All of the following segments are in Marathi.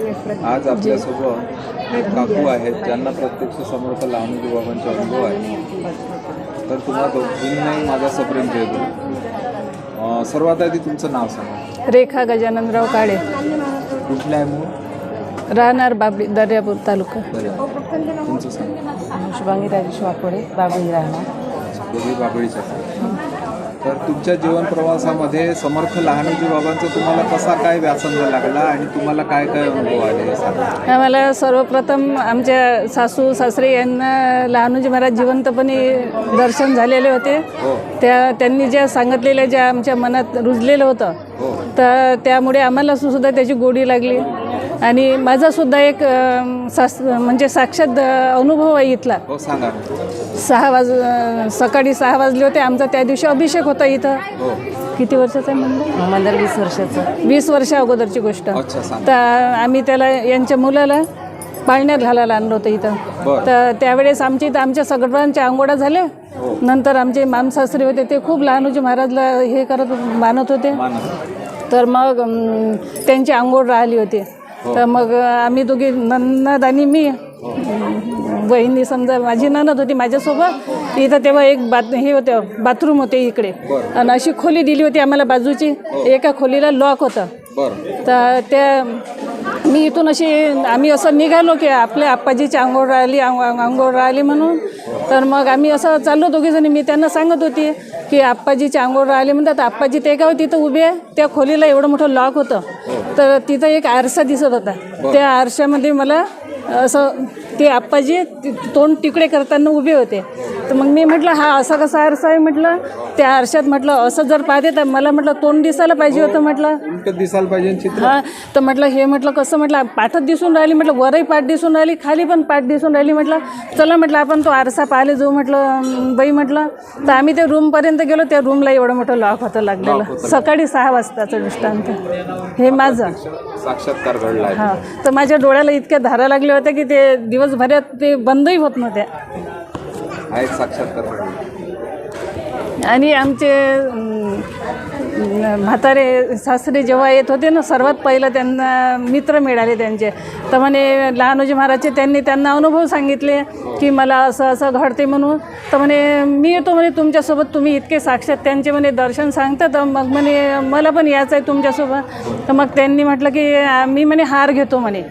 आज आपल्यासोबत एक काकू आहेत ज्यांना प्रत्यक्ष समर्थ लहानोजी बाबांचे अनुभव आहे. तर तुम्हा दोघींनाही माझा सप्रेम अं, सर्वात आधी तुमचं नाव सांगा. रेखा गजाननराव काळे. कुठलं आहे मूळ? राहणार बाबरी दर्यापूर तालुका. तुमचं सांगा. शुभांगी राजेश वाकोडे बाबळी राहणार. दोघी बाबळीच्या तर तुमच्या जीवन प्रवासामध्ये समर्थ लहानोजी बाबांचा तुम्हाला कसा काय व्यासंग लागला आणि तुम्हाला काय काय अनुभव आले आम्हाला सर्वप्रथम आमच्या सासू सासरे यांना लहानोजी महाराज जिवंतपणे दर्शन झालेले होते. हो. त्या त्यांनी ज्या सांगितलेल्या ज्या आमच्या मनात रुजलेलं होतं हो. तर त्यामुळे आम्हाला सुद्धा त्याची गोडी लागली. आणि माझा सुद्धा एक सास म्हणजे साक्षात अनुभव आहे इथला. हो सांगा. सहा वाज सकाळी सहा वाजले होते. आमचा त्या दिवशी अभिषेक होता इथं. हो. किती वर्षाचा आहे मंदिर मंदिर वीस वर्षाचं. वीस वर्षा अगोदरची गोष्ट. तर आम्ही त्याला यांच्या मुलाला पाळण्यात घालायला आणलं होतं इथं. तर त्यावेळेस आमच्या इथं आमच्या सगळ्यांच्या आंघोळा झाल्या. हो. नंतर आमचे मामसासरे होते ते खूप लहानोजी महाराजला हे करत मानत होते. तर मग त्यांची आंघोळ राहिली होती. तर मग आम्ही दोघी नन्नद आणि मी बहिणी समजा माझी ननद होती माझ्यासोबत इथं तेव्हा एक बात हे होतं बाथरूम होते इकडे. आणि अशी खोली दिली होती आम्हाला बाजूची एका खोलीला लॉक होतं. तर त्या मी इथून अशी आम्ही असं निघालो की आपल्या आप्पाजीची आंघोळ राहिली आंघोळ राहिली म्हणून. तर मग आम्ही असं चाललो दोघीजणी मी त्यांना सांगत होती की आप्पाजीची आंघोळ राहिली म्हणतात आप्पाजी ते का तिथं उभे आहे त्या खोलीला एवढं मोठं लॉक होतं. तर तिथं एक आरसा दिसत होता. त्या आरशामध्ये मला असं ते आप्पाजी तोंड तिकडे करताना उभे होते. तर मग मी म्हटलं हा असा कसा आरसा आहे म्हटलं त्या आरशात म्हटलं असं जर पाहते तर मला म्हटलं तोंड दिसायला पाहिजे होतं म्हटलं. दिसायला पाहिजे हा तर म्हटलं हे म्हटलं कसं म्हटलं पाठच दिसून राहिली म्हटलं वरही पाठ दिसून राहिली खाली पण पाठ दिसून राहिली म्हटलं. चला म्हटलं आपण तो आरसा पाहायला जाऊ म्हटलं बाई म्हटलं. तर आम्ही ते रूमपर्यंत गेलो त्या रूमला एवढं मोठं लॉक होतं लागलेलं. सकाळी सहा वाजताचं दृष्टांत हे माझं. साक्षात्कार घडला हां तर माझ्या डोळ्याला इतक्या धारा लागल्या होत्या की ते दिवसभरात ते बंदही होत नव्हत्या. साक्षात्कार आणि आमचे अं, म्हातारे सासरे जेव्हा येत होते ना सर्वात पहिलं त्यांना मित्र मिळाले त्यांचे. तर म्हणे लहानोजी महाराजचे त्यांनी त्यांना अनुभव सांगितले की मला असं असं घडते म्हणून. तर म्हणे मी येतो म्हणे तुमच्यासोबत तुम्ही इतके साक्षात त्यांचे म्हणे दर्शन सांगता तर मग म्हणे मला पण यायचं आहे तुमच्यासोबत. तर मग त्यांनी म्हटलं की "आ, मी म्हणे हार घेतो म्हणे.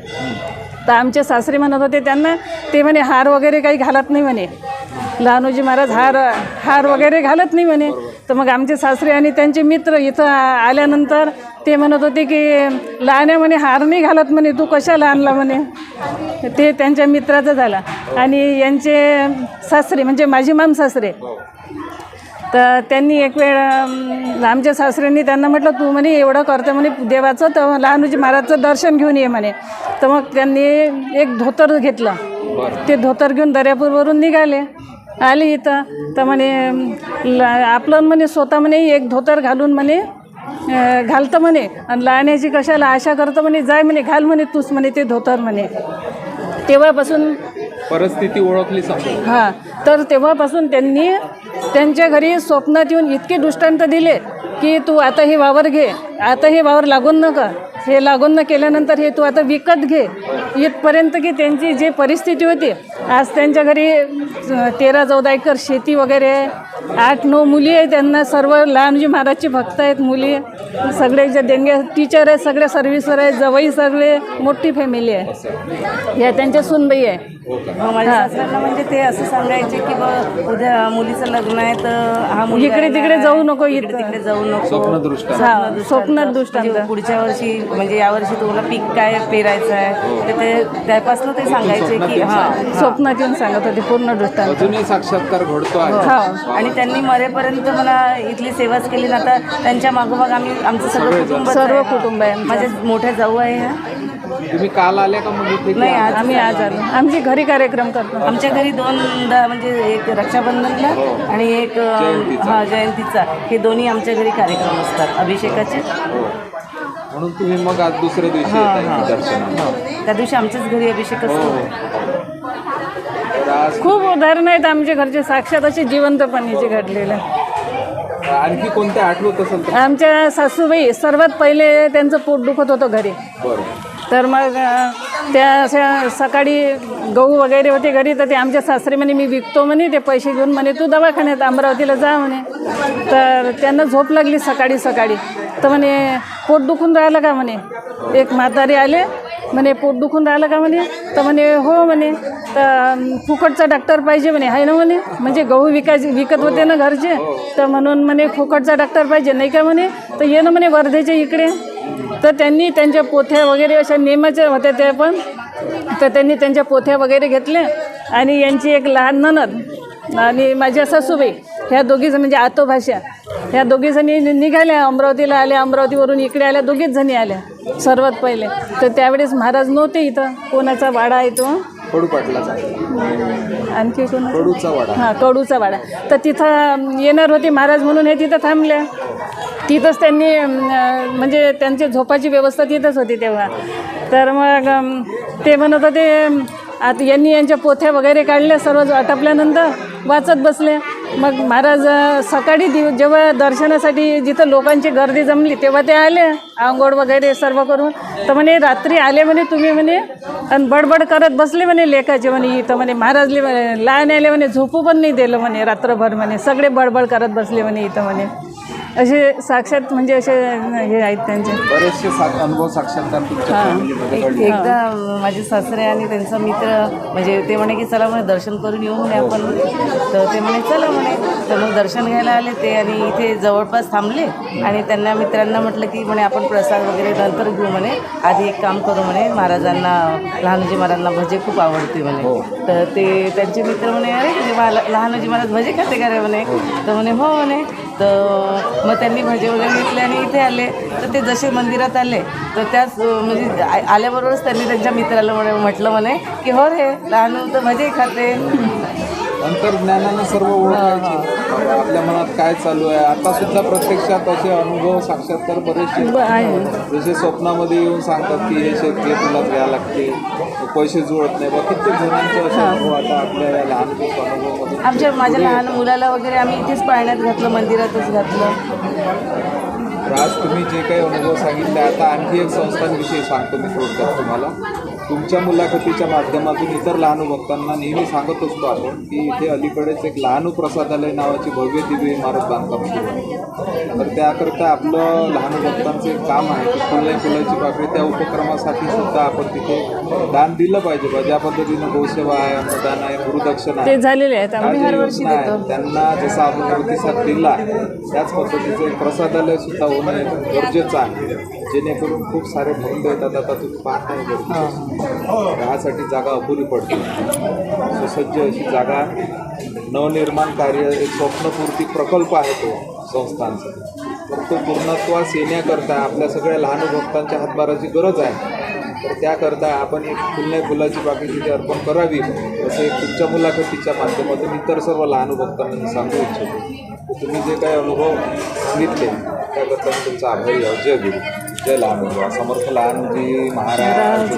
तर आमचे सासरे म्हणत होते त्यांना ते म्हणे हार वगैरे काही घालत नाही म्हणे. लहानोजी महाराज हार हार वगैरे घालत नाही म्हणे. तर मग आमचे सासरे आणि त्यांचे मित्र इथं आल्यानंतर ते म्हणत होते की लहान्या म्हणे हार नाही घालत म्हणे तू कशाला आणला म्हणे? ते त्यांच्या मित्राचं झाला. आणि यांचे सासरे म्हणजे माझी माम सासरे तर त्यांनी एक वेळ आमच्या सासऱ्यांनी त्यांना म्हटलं तू म्हणे एवढं करतं म्हणे देवाचं तर लहानोजी महाराजचं दर्शन घेऊन ये म्हणे. तर मग त्यांनी एक धोतर घेतलं. ते धोतर घेऊन दर्यापूरवरून निघाले. आले इथं. तर म्हणे ल आपलं म्हणे स्वतः म्हणे एक धोतर घालून म्हणे घालतं म्हणे. आणि लहाण्याची कशाला आशा करतं म्हणे जाय म्हणे घाल म्हणे तूच म्हणे ते धोतर म्हणे. तेव्हापासून परिस्थिती ओळखली हां. तर तेव्हापासून त्यांनी त्यांच्या घरी स्वप्नात येऊन इतके दृष्टांत दिले की तू आता हे वावर घे आता हे वावर लागून नका हे लागून न केल्यानंतर हे तू आता विकत घे. इथपर्यंत की त्यांची जी परिस्थिती होती आज त्यांच्या घरी तेरा चौदा एकर शेती वगैरे आठ नऊ मुली आहे त्यांना सर्व लहानजी महाराजची भक्त आहेत मुली सगळे जे देणगे टीचर आहेत सगळे सर्व्हिसवर आहेत जवळ सगळे मोठी फॅमिली आहे. या त्यांच्या सुनबाई आहे. मग माझ्या सासऱ्यांना म्हणजे ते असं सांगायचे की बा उद्या मुलीचं लग्न आहे तर हा मुलगा इकडे तिकडे आहे. जाऊ नको इकडे तिकडे जाऊ नको. स्वप्नदृष्टा हा स्वप्नात दृष्टांत म्हणजे पुढच्या वर्षी म्हणजे यावर्षी तुला पीक काय पेरायचं आहे तर ते त्यापासून ते सांगायचे की हा. स्वप्नात येऊन सांगत होते पूर्ण दृष्टांत. साक्षात्कार घडतो आहे. हा. आणि त्यांनी मरेपर्यंत मला इथली सेवाच केली ना आता त्यांच्या मागोमाग आम्ही आमचं सगळं कुटुंब सर्व कुटुंब आहे. माझे मोठ्या जाऊ आहे. ह्या. तुम्ही काल आल्या का मग इथे? नाही आज आम्ही आज आलो. आमची घरी कार्यक्रम करतो. आमच्या घरी दोनदा म्हणजे एक रक्षाबंधनला आणि एक अं, हा जयंतीचा. हे दोन्ही आमच्या घरी कार्यक्रम असतात. अभिषेकाचे. हो. म्हणून तुम्ही मग आज दुसऱ्या दिवशी दर्शनाला. त्या दिवशी आमच्याच घरी अभिषेक हो. असतो खूप उदाहरणं आहेत आमच्या घरचे साक्षात असे जिवंतपणीचे घडलेले. आणखी कोणत्या आठवत असेल तर? आमच्या सासूबाई सर्वात पहिले त्यांचं पोट दुखत होतं घरी. बरं. तर मग अ, त्या अशा सकाळी गहू वगैरे होते घरी तर ते आमच्या सासरे म्हणे मी विकतो म्हणे ते पैसे घेऊन म्हणे तू दवाखान्यात अमरावतीला जा म्हणे. तर त्यांना झोप लागली सकाळी सकाळी. तर म्हणे पोट दुखून राहिलं का? म्हणे. एक म्हातारे आले म्हणे पोट दुखून राहिलं का म्हणे? तर म्हणे हो म्हणे तर फुकटचा डॉक्टर पाहिजे म्हणे आहे ना म्हणे? म्हणजे गहू विकायचे विकत होते ना घरचे तर म्हणून म्हणे फुकटचा डॉक्टर पाहिजे नाही का म्हणे? तर ये ना म्हणे वर्धेच्या इकडे. तर त्यांनी त्यांच्या पोथ्या वगैरे अशा नेमाच्या होत्या त्या पण. तर त्यांनी त्यांच्या पोथ्या वगैरे घेतल्या. आणि यांची एक लहान ननद आणि माझ्या सासूबाई ह्या दोघीच म्हणजे आतोभाषा. ह्या दोघी जणी निघाल्या अमरावतीला आल्या अमरावतीवरून इकडे आल्या दोघीच जणी आल्या सर्वात पहिले. तर त्यावेळेस महाराज नव्हते इथं. कोणाचा वाडा आहे तो? कडू पाटलाचा आणखी कोण? कडूचा वाडा. हां कडूचा वाडा. तर तिथं येणार होते महाराज म्हणून हे तिथं थांबल्या. तिथंच त्यांनी म्हणजे त्यांची झोपाची व्यवस्था तिथंच होती तेव्हा. तर मग ते म्हणत होते आता यांनी यांच्या पोथ्या वगैरे काढल्या सर्व आटपल्यानंतर वाचत बसले. मग महाराज सकाळी दिव जेव्हा दर्शनासाठी जिथं लोकांची गर्दी जमली तेव्हा ते आले आंघोळ वगैरे सर्व करून. तर म्हणे रात्री आले म्हणे तुम्ही म्हणे आणि बडबड करत बसले म्हणे लेखाचे म्हणे इथं म्हणे. महाराजले म्हणे लहान आले म्हणे झोपू पण नाही दिलं म्हणे रात्रभर म्हणे. सगळे बडबड करत बसले म्हणे इथं म्हणे. असे साक्षात म्हणजे असे हे आहेत त्यांचे. बरेचसे अनुभव साक्षात्कार तुमच्या फॅमिलीमध्ये घडले एकदा माझे सासरे आणि त्यांचा मित्र म्हणजे ते म्हणे की चला म्हणे दर्शन करून येऊ म्हणे आपण तर ते म्हणे चला म्हणे. तर मग दर्शन घ्यायला आले ते आणि इथे जवळपास थांबले. आणि त्यांना मित्रांना म्हटलं की म्हणे आपण प्रसाद वगैरे नंतर घेऊ म्हणे. आधी एक काम करू म्हणे महाराजांना लहानजी महाराजांना भजे खूप आवडते म्हणे. तर ते त्यांचे मित्र म्हणे अरे ते मला लहानजी महाराज भजे खाते का रे? म्हणे. तर म्हणे हो म्हणे. तर मग त्यांनी भजे वगैरे घेतले आणि इथे आले. तर ते जसे मंदिरात आले तर त्याच म्हणजे आल्याबरोबरच त्यांनी त्यांच्या मित्राला म्हणे म्हटलं म्हणे की हो रे लहान तर भजे खाते. अंतर्ज्ञानानं सर्व ओळखायचे आपल्या मनात काय चालू आहे? आता सुद्धा प्रत्यक्षात असे अनुभव साक्षात्कार बरेचसे ब- आहे. जसे स्वप्नामध्ये येऊन सांगतात की हे शेतकरी तुला घ्यायला लागते पैसे जुळत नाही. बा कित्येक जणांचे असे अनुभव आता आपल्या या लहान अनुभवामधून आमच्या माझ्या लहान मुलाला वगैरे आम्ही इथेच पाळण्यात घातलं मंदिरातच घातलं. तर आज तुम्ही जे काही अनुभव सांगितले आता आणखी एक संस्थांविषयी सांगतो मी थोडक्यात तुम्हाला. तुमच्या मुलाखतीच्या माध्यमातून इतर लहानू भक्तांना नेहमी सांगत असतो आपण की इथे अलीकडेच एक लहानू प्रसादालय नावाची भव्य दिव्य इमारत बांधकाम सुरू आहे. तर त्याकरता आपलं लहानू भक्तांचं एक काम आहे की फुलई फुलाची पाकळी त्या उपक्रमासाठी सुद्धा आपण तिथे दान दिलं पाहिजे बा. ज्या पद्धतीनं गोसेवा आहे अन्नदान आहे गुरुदक्षिणा आहे. त्यांना जसा आपण प्रतिसाद दिला त्याच पद्धतीचं एक प्रसादालय सुद्धा होणं गरजेचं आहे. जेणेकरून खूप सारे भक्त येतात. आता तुम्ही पाहताय गर्दी. त्यासाठी जागा अपुरी पडते. सुसज्ज अशी जागा नवनिर्माण कार्य एक स्वप्नपूर्ती प्रकल्प आहे तो संस्थांचा. तर तो पूर्णत्वास येण्याकरता आपल्या सगळ्या लहान भक्तांच्या हातभाराची गरज आहे. तर त्याकरता आपण एक फुलणे फुलाची बाकी तिथे अर्पण करावी असं एक तुमच्या मुलाखतीच्या माध्यमातून इतर सर्व लहान भक्तांना मी सांगू इच्छितो. तर तुम्ही जे काही अनुभव सांगितले त्याकरता मी तुमचा आभारी आहोत. जय गुरु. जय लहान समर्थ लहान लहानजी महाराज.